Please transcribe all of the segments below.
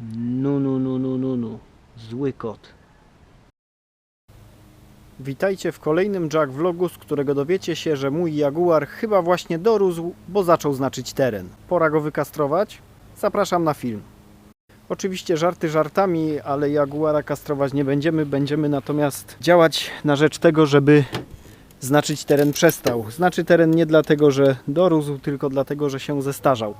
Nu, nu, nu, nu, nu, nu. Zły kot. Witajcie w kolejnym Jack Vlogu, z którego dowiecie się, że mój Jaguar chyba właśnie dorósł, bo zaczął znaczyć teren. Pora go wykastrować? Zapraszam na film. Oczywiście żarty żartami, ale Jaguara kastrować nie będziemy. Będziemy natomiast działać na rzecz tego, żeby znaczyć teren przestał. Znaczy teren nie dlatego, że dorósł, tylko dlatego, że się zestarzał.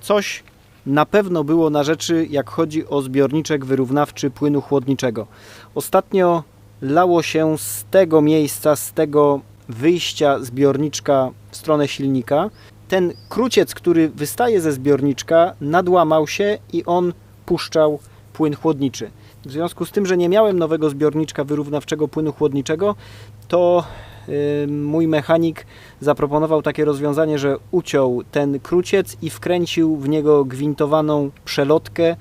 Coś na pewno było na rzeczy, jak chodzi o zbiorniczek wyrównawczy płynu chłodniczego. Ostatnio lało się z tego miejsca, z tego wyjścia zbiorniczka w stronę silnika. Ten kruciec, który wystaje ze zbiorniczka, nadłamał się i on puszczał płyn chłodniczy. W związku z tym, że nie miałem nowego zbiorniczka wyrównawczego płynu chłodniczego, to mój mechanik zaproponował takie rozwiązanie, że uciął ten kruciec i wkręcił w niego gwintowaną przelotkę,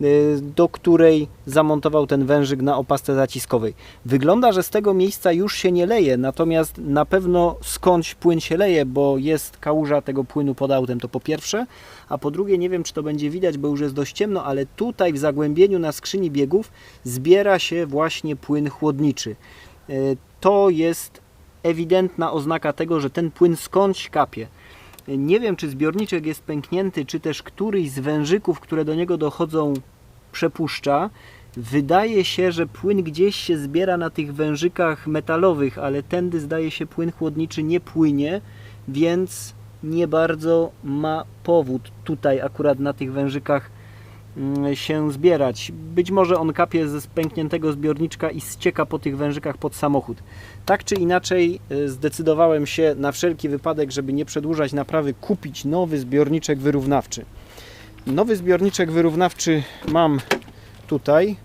y, do której zamontował ten wężyk na opasce zaciskowej. Wygląda, że z tego miejsca już się nie leje, natomiast na pewno skądś płyn się leje, bo jest kałuża tego płynu pod autem, to po pierwsze, a po drugie nie wiem, czy to będzie widać, bo już jest dość ciemno, ale tutaj w zagłębieniu na skrzyni biegów zbiera się właśnie płyn chłodniczy. Y, To jest ewidentna oznaka tego, że ten płyn skądś kapie. Nie wiem, czy zbiorniczek jest pęknięty, czy też któryś z wężyków, które do niego dochodzą, przepuszcza. Wydaje się, że płyn gdzieś się zbiera na tych wężykach metalowych, ale tędy zdaje się płyn chłodniczy nie płynie, więc nie bardzo ma powód tutaj akurat na tych wężykach się zbierać. Być może on kapie ze pękniętego zbiorniczka i ścieka po tych wężykach pod samochód. Tak czy inaczej y, zdecydowałem się na wszelki wypadek, żeby nie przedłużać naprawy, kupić nowy zbiorniczek wyrównawczy. Nowy zbiorniczek wyrównawczy mam tutaj.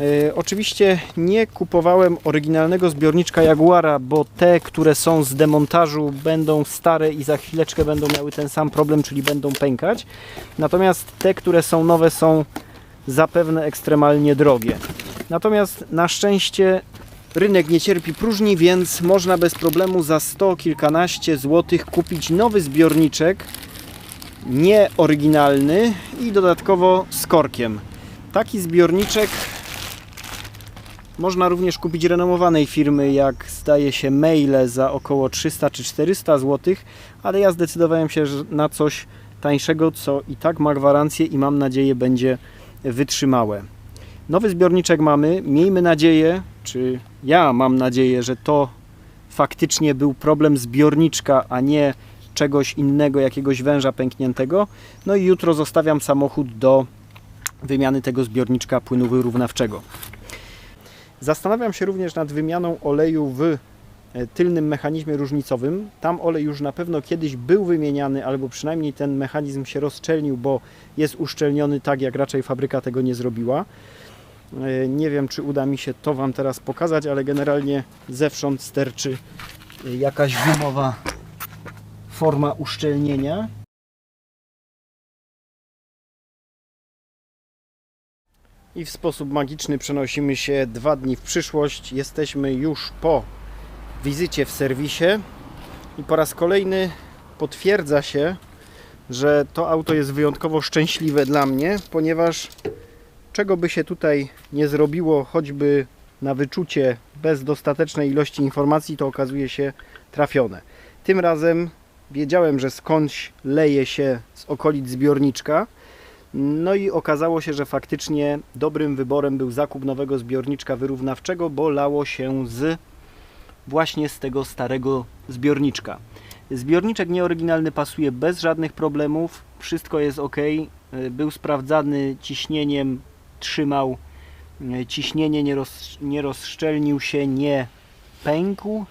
Y, Oczywiście nie kupowałem oryginalnego zbiorniczka Jaguara, bo te, które są z demontażu będą stare i za chwileczkę będą miały ten sam problem, czyli będą pękać. Natomiast te, które są nowe są zapewne ekstremalnie drogie. Natomiast na szczęście rynek nie cierpi próżni, więc można bez problemu za 100 kilkanaście złotych kupić nowy zbiorniczek, nie oryginalny i dodatkowo z korkiem. Taki zbiorniczek można również kupić renomowanej firmy, jak zdaje się maile za około 300 czy 400 zł, ale ja zdecydowałem się na coś tańszego, co i tak ma gwarancję i mam nadzieję będzie wytrzymałe. Nowy zbiorniczek mamy. Miejmy nadzieję, czy ja mam nadzieję, że to faktycznie był problem zbiorniczka, a nie czegoś innego, jakiegoś węża pękniętego. No i jutro zostawiam samochód do wymiany tego zbiorniczka płynu wyrównawczego. Zastanawiam się również nad wymianą oleju w e, tylnym mechanizmie różnicowym. Tam olej już na pewno kiedyś był wymieniany, albo przynajmniej ten mechanizm się rozszczelnił, bo jest uszczelniony tak, jak raczej fabryka tego nie zrobiła. E, Nie wiem, czy uda mi się to Wam teraz pokazać, ale generalnie zewsząd sterczy e, jakaś gumowa forma uszczelnienia. I w sposób magiczny przenosimy się dwa dni w przyszłość. Jesteśmy już po wizycie w serwisie i po raz kolejny potwierdza się, że to auto jest wyjątkowo szczęśliwe dla mnie, ponieważ czego by się tutaj nie zrobiło, choćby na wyczucie bez dostatecznej ilości informacji, to okazuje się trafione. Tym razem wiedziałem, że skądś leje się z okolic zbiorniczka. No i okazało się, że faktycznie dobrym wyborem był zakup nowego zbiorniczka wyrównawczego, bo lało się z właśnie z tego starego zbiorniczka. Zbiorniczek nieoryginalny pasuje bez żadnych problemów, wszystko jest ok. Był sprawdzany ciśnieniem, trzymał e, ciśnienie, nie, roz, nie rozszczelnił się, nie pękł.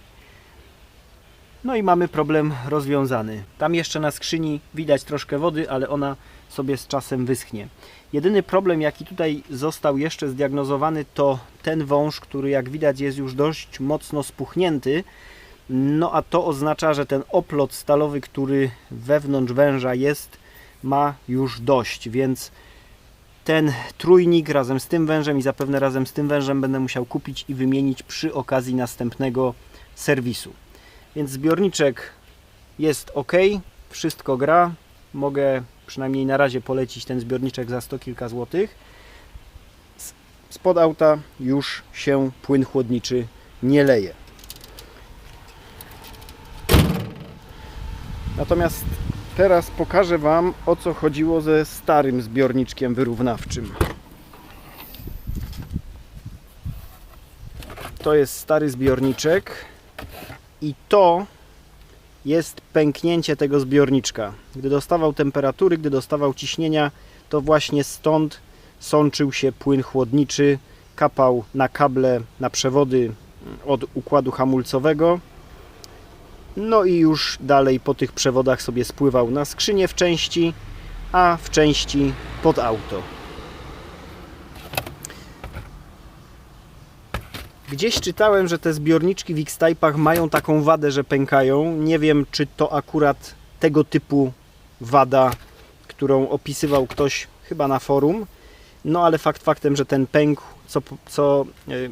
No i mamy problem rozwiązany. Tam jeszcze na skrzyni widać troszkę wody, ale ona sobie z czasem wyschnie. Jedyny problem, jaki tutaj został jeszcze zdiagnozowany, to ten wąż, który jak widać jest już dość mocno spuchnięty. No a to oznacza, że ten oplot stalowy, który wewnątrz węża jest, ma już dość, więc ten trójnik razem z tym wężem i zapewne razem z tym wężem będę musiał kupić i wymienić przy okazji następnego serwisu. Więc zbiorniczek jest ok, wszystko gra. Mogę przynajmniej na razie polecić ten zbiorniczek za sto kilka złotych. spod auta już się płyn chłodniczy nie leje. Natomiast teraz pokażę Wam o co chodziło ze starym zbiorniczkiem wyrównawczym. To jest stary zbiorniczek i to jest pęknięcie tego zbiorniczka. Gdy dostawał temperatury, gdy dostawał ciśnienia, to właśnie stąd sączył się płyn chłodniczy, kapał na kable, na przewody od układu hamulcowego. No i już dalej po tych przewodach sobie spływał na skrzynię w części, a w części pod auto. Gdzieś czytałem, że te zbiorniczki w X-Type'ach mają taką wadę, że pękają. Nie wiem, czy to akurat tego typu wada, którą opisywał ktoś chyba na forum. No ale fakt faktem, że ten pękł, co, co y,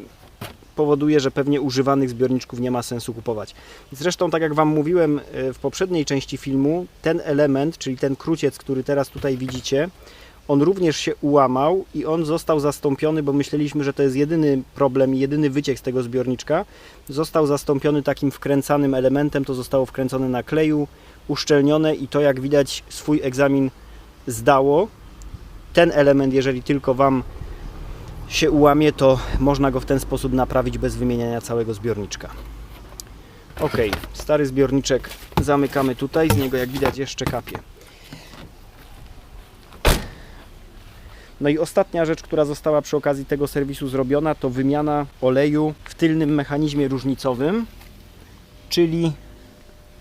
powoduje, że pewnie używanych zbiorniczków nie ma sensu kupować. Zresztą, tak jak Wam mówiłem y, w poprzedniej części filmu, ten element, czyli ten kruciec, który teraz tutaj widzicie, on również się ułamał i on został zastąpiony, bo myśleliśmy, że to jest jedyny problem jedyny wyciek z tego zbiorniczka. Został zastąpiony takim wkręcanym elementem, to zostało wkręcone na kleju, uszczelnione i to jak widać swój egzamin zdało. Ten element, jeżeli tylko Wam się ułamie, to można go w ten sposób naprawić bez wymieniania całego zbiorniczka. Ok, stary zbiorniczek zamykamy tutaj, z niego jak widać jeszcze kapie. No i ostatnia rzecz, która została przy okazji tego serwisu zrobiona, to wymiana oleju w tylnym mechanizmie różnicowym, czyli,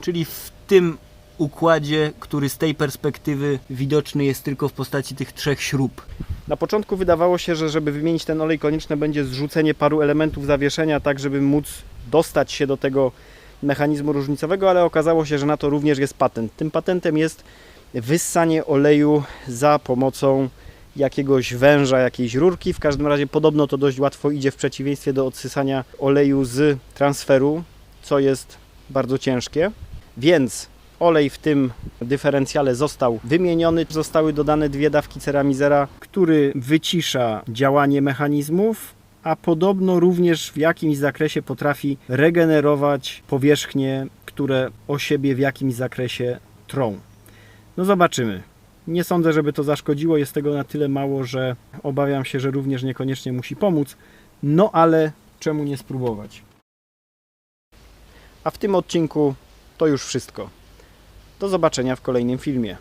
czyli w tym układzie, który z tej perspektywy widoczny jest tylko w postaci tych trzech śrub. Na początku wydawało się, że żeby wymienić ten olej konieczne będzie zrzucenie paru elementów zawieszenia, tak żeby móc dostać się do tego mechanizmu różnicowego, ale okazało się, że na to również jest patent. Tym patentem jest wyssanie oleju za pomocą jakiegoś węża, jakiejś rurki. W każdym razie podobno to dość łatwo idzie w przeciwieństwie do odsysania oleju z transferu, co jest bardzo ciężkie. Więc olej w tym dyferencjale został wymieniony. Zostały dodane dwie dawki ceramizera, który wycisza działanie mechanizmów, a podobno również w jakimś zakresie potrafi regenerować powierzchnie, które o siebie w jakimś zakresie trą. No zobaczymy. Nie sądzę, żeby to zaszkodziło. Jest tego na tyle mało, że obawiam się, że również niekoniecznie musi pomóc. No ale czemu nie spróbować? A w tym odcinku to już wszystko. Do zobaczenia w kolejnym filmie.